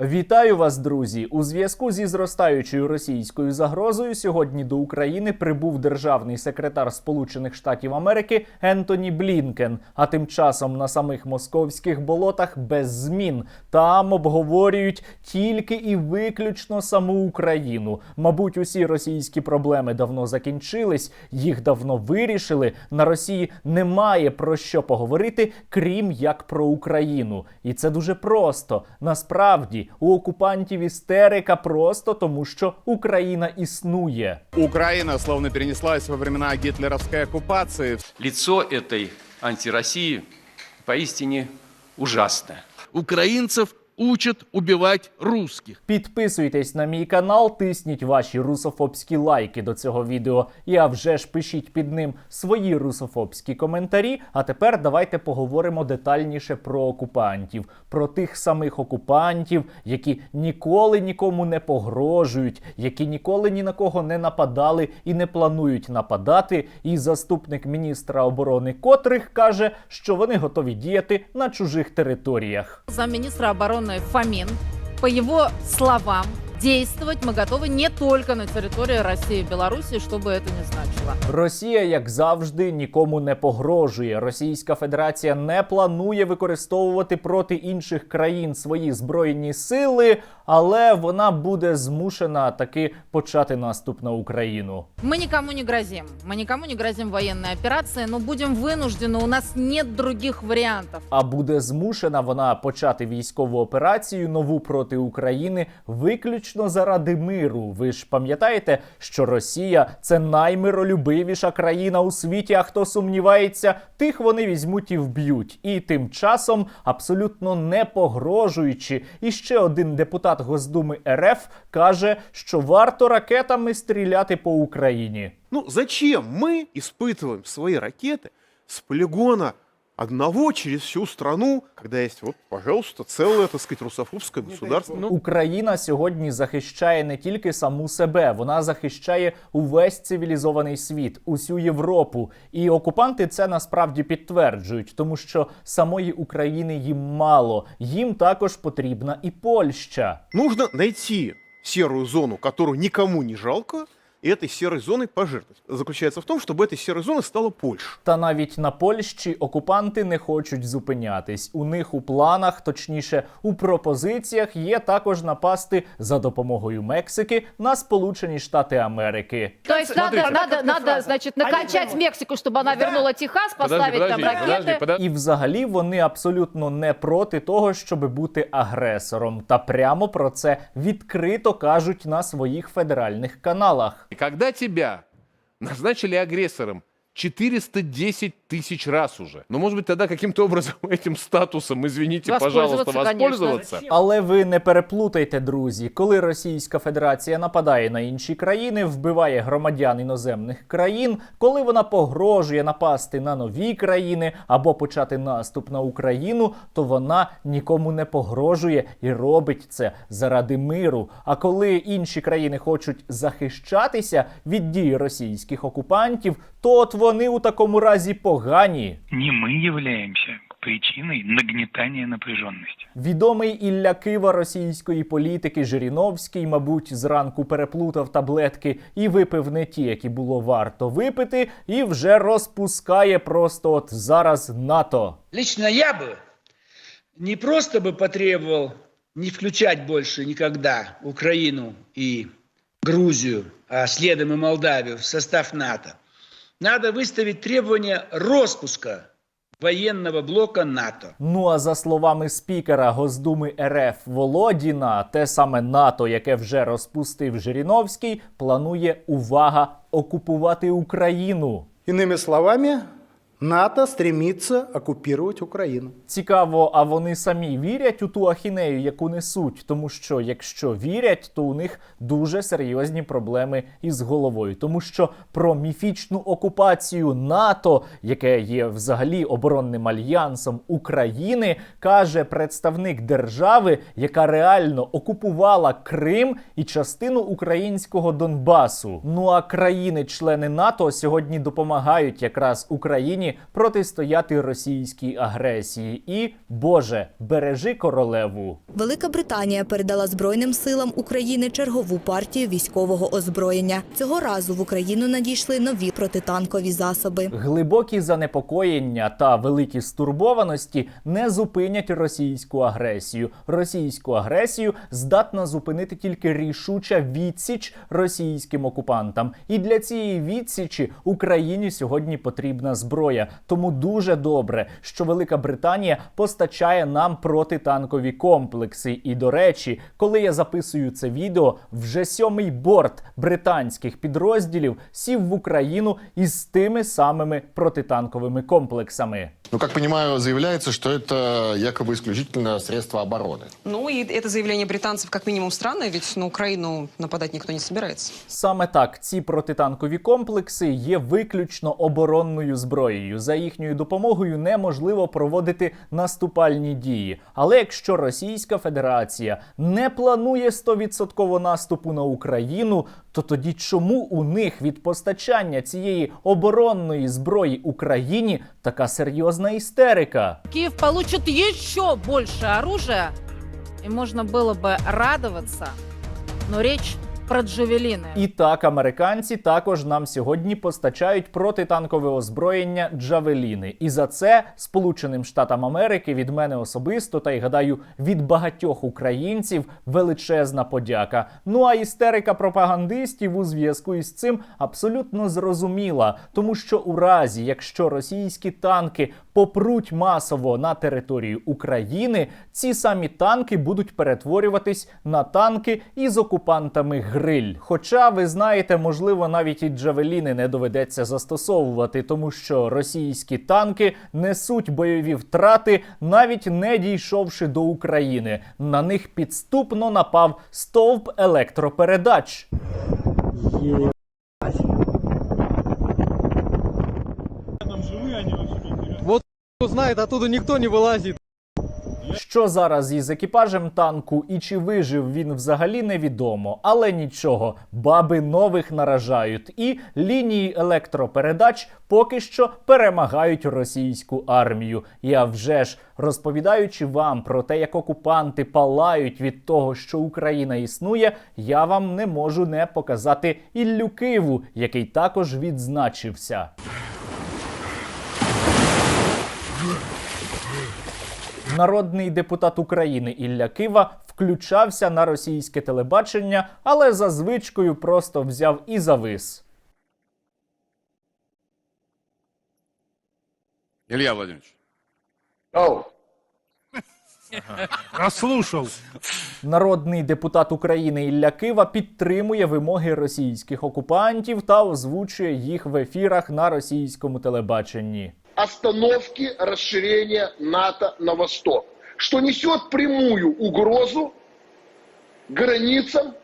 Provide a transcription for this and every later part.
Вітаю вас, друзі! У зв'язку зі зростаючою російською загрозою сьогодні до України прибув державний секретар Сполучених Штатів Америки Ентоні Блінкен. А тим часом на самих московських болотах без змін там обговорюють тільки і виключно саму Україну. Мабуть, усі російські проблеми давно закінчились, їх давно вирішили. На Росії немає про що поговорити, крім як про Україну. І це дуже просто. Насправді у окупантів істерика просто тому, що Україна існує. Україна словно перенеслась во времена гітлерівської окупації. Лицо цієї антиросії поистине ужасне. Украинцев учат убивать русских. Підписуйтесь на мій канал, тисніть ваші русофобські лайки до цього відео. І а вже ж пишіть під ним свої русофобські коментарі. А тепер давайте поговоримо детальніше про окупантів, про тих самих окупантів, які ніколи нікому не погрожують, які ніколи ні на кого не нападали і не планують нападати. І заступник міністра оборони котрих каже, що вони готові діяти на чужих територіях. замминистра обороны Фомин. По его словам, действовать мы готовы не только на территории России и Беларуси, что бы это ни значило. Росія, як завжди, нікому не погрожує. Російська Федерація не планує використовувати проти інших країн свої збройні сили, але вона буде змушена таки почати наступ на Україну. Мы никому не грозим. Мы никому не грозим военной операцией, но будем вынуждены, у нас нет других вариантов. А буде змушена вона почати військову операцію нову проти України виключно заради миру. Ви ж пам'ятаєте, що Росія це наймиролюбивіша країна у світі. А хто сумнівається, тих вони візьмуть і вб'ють. І тим часом, абсолютно не погрожуючи, і ще один депутат Госдуми РФ каже, що варто ракетами стріляти по Україні. Ну, зачем мы испытываем свои ракеты с полигона Одного через всю страну, когда есть, вот, пожалуйста, целое, так сказать, русофобское государство? Ну, Україна сьогодні захищає не тільки саму себе, вона захищає увесь цивілізований світ, усю Європу. І окупанти це насправді підтверджують, тому що самої України їм мало. Їм також потрібна і Польща. Нужно найти серую зону, которую никому не жалко, и этой серой зоной пожертвовать. Заключается в том, чтобы этой серой зоной стала Польша. Та навіть на Польщі окупанти не хочуть зупинятись. У них у планах, точніше, у пропозиціях є також напасти за допомогою Мексики на Сполучені Штати Америки. То есть надо, надо, надо, значит, накачать Мексику, чтобы она вернула Техас, поставить там ракеты. І взагалі вони абсолютно не проти того, щоб бути агресором. Та прямо про це відкрито кажуть на своїх федеральних каналах. И когда тебя назначили агрессором 410 тысяч раз уже, ну, может быть, тогда каким-то образом этим статусом, извините, пожалуйста, Воспользоваться, конечно. воспользоваться? Але ви не переплутайте, друзі, коли Російська Федерація нападає на інші країни, вбиває громадян іноземних країн, коли вона погрожує напасти на нові країни або почати наступ на Україну, то вона нікому не погрожує і робить це заради миру. А коли інші країни хочуть захищатися від дій російських окупантів, то от вони у такому разі погані. не мы являемся причиной нагнетания напряженности. Відомий Ілля Кива російської політики Жириновський, мабуть, зранку переплутав таблетки і випив не ті, які було варто випити, і вже розпускає просто от зараз НАТО. Лично я бы не просто бы потребовал не включать больше никогда Украину и Грузию, а следом и Молдавию в состав НАТО. Надо выставить требования распуска военного блока НАТО. Ну а за словами спікера Госдуми РФ Володіна, те саме НАТО, яке вже розпустив Жириновський, планує увага окупувати Україну. Іними словами, НАТО стремится оккупировать Украину. Цікаво, а вони самі вірять у ту ахінею, яку несуть, тому що якщо вірять, то у них дуже серйозні проблеми із головою, тому що про міфічну окупацію НАТО, яке є взагалі оборонним альянсом України, каже представник держави, яка реально окупувала Крим і частину українського Донбасу. Ну а країни-члени НАТО сьогодні допомагають якраз Україні Україні протистояти російській агресії. І Боже, бережи королеву. Велика Британія передала Збройним силам України чергову партію військового озброєння. Цього разу в Україну надійшли нові протитанкові засоби. Глибокі занепокоєння та великі стурбованості не зупинять російську агресію. Російську агресію здатна зупинити тільки рішуча відсіч російським окупантам. І для цієї відсічі Україні сьогодні потрібна зброя. Тому дуже добре, що Велика Британія постачає нам протитанкові комплекси. І до речі, коли я записую це відео, вже сьомий борт британських підрозділів сів в Україну із тими самими протитанковими комплексами. Ну, как понимаю, заявляется, что это якобы исключительно средство обороны. Ну и это заявление британцев как минимум странное, ведь на Украину нападать никто не собирается. Саме так ці протитанкові комплекси є виключно оборонною зброєю. За їхньою допомогою неможливо проводити наступальні дії. Але якщо Російська Федерація не планує 100% наступу на Україну, то тоді чому у них від постачання цієї оборонної зброї Україні така серйозна істерика? Киев получит еще больше оружия, и можно было бы радоваться. Но речь про джавелины. І так, американці також нам сьогодні постачають протитанкове озброєння Джавеліни. І за це Сполученим Штатам Америки від мене особисто та й гадаю від багатьох українців величезна подяка. Ну а істерика пропагандистів у зв'язку із цим абсолютно зрозуміла, тому що у разі, якщо російські танки попруть масово на територію України, ці самі танки будуть перетворюватись на танки із окупантами гриль. Хоча ви знаєте, можливо, навіть і джавеліни не доведеться застосовувати, тому що російські танки несуть бойові втрати, навіть не дійшовши до України. На них підступно напав стовп електропередач. Знает, оттуда никто не вылазит. Що зараз із екіпажем танку і чи вижив він взагалі невідомо, але нічого, баби нових наражають, і лінії електропередач поки що перемагають російську армію. А вже ж розповідаючи вам про те, як окупанти палають від того, що Україна існує, я вам не можу не показати Іллю Киву, який також відзначився. Народний депутат України Ілля Кива включався на російське телебачення, але за звичкою просто взяв і завис. Илья Владимирович. Расслушал. Народний депутат України Ілля Кива підтримує вимоги російських окупантів та озвучує їх в ефірах на російському телебаченні. Остановки расширения НАТО на восток, что несет прямую угрозу границам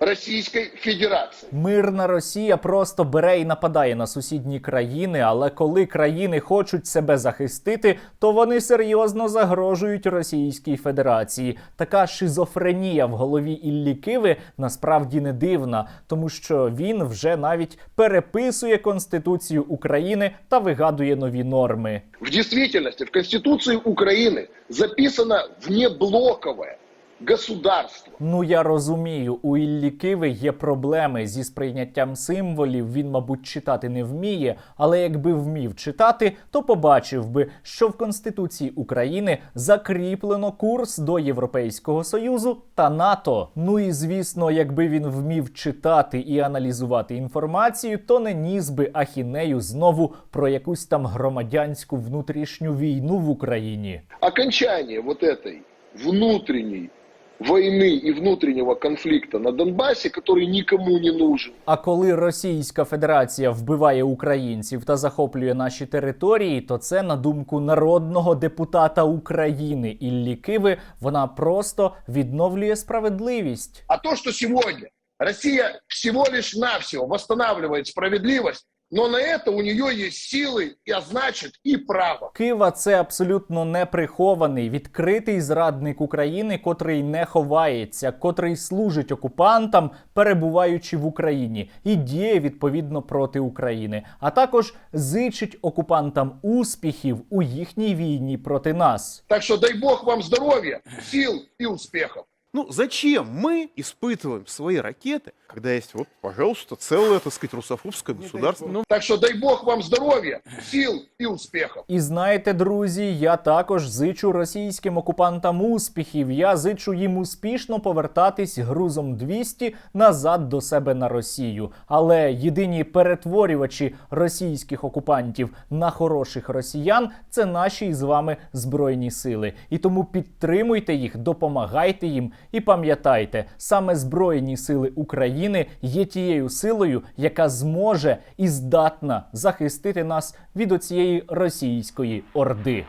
Российской Федерации. Мирна Росія просто бере і нападає на сусідні країни, але коли країни хочуть себе захистити, то вони серйозно загрожують Російській Федерації. Така шизофренія в голові Іллі Киви насправді не дивна, тому що він вже навіть переписує Конституцію України та вигадує нові норми. В действительности в Конституции Украины записано внеблоковое государство. Ну я розумію, у Іллі Киви є проблеми зі сприйняттям символів. Він, мабуть, читати не вміє, але якби вмів читати, то побачив би, що в Конституції України закріплено курс до Європейського Союзу та НАТО. Ну і звісно, якби він вмів читати і аналізувати інформацію, то не ніс би ахінею знову про якусь там громадянську внутрішню війну в Україні. Окончание вот этой внутренней войны и внутреннего конфликта на Донбассе, который никому не нужен. А коли Російська Федерація вбиває українців та захоплює наші території, то це на думку народного депутата України Іллі Киви, вона просто відновлює справедливість. А то, что сегодня Россия всего лишь навсего восстанавливает справедливость, Но на это у нее есть силы, а значит и право. Кива це абсолютно неприхований, відкритий зрадник України, котрий не ховається, котрий служить окупантам, перебуваючи в Україні, і діє відповідно проти України, а також зичить окупантам успіхів у їхній війні проти нас. Так что дай бог вам здоровья, сил и успехов. Ну, зачем мы испытываем свои ракеты, когда есть, вот, пожалуйста, целое, так сказать, русофобское государство? Ну, Так что дай бог вам здоровья, сил и успехов. І знаєте, друзі, я також зичу російським окупантам успіхів. Я зичу їм успішно повертатись грузом 200 назад до себе на Росію. Але єдині перетворювачі російських окупантів на хороших росіян це наші з вами збройні сили. І тому підтримуйте їх, допомагайте їм і пам'ятайте, саме збройні сили України є тією силою, яка зможе і здатна захистити нас від оцієї російської орди.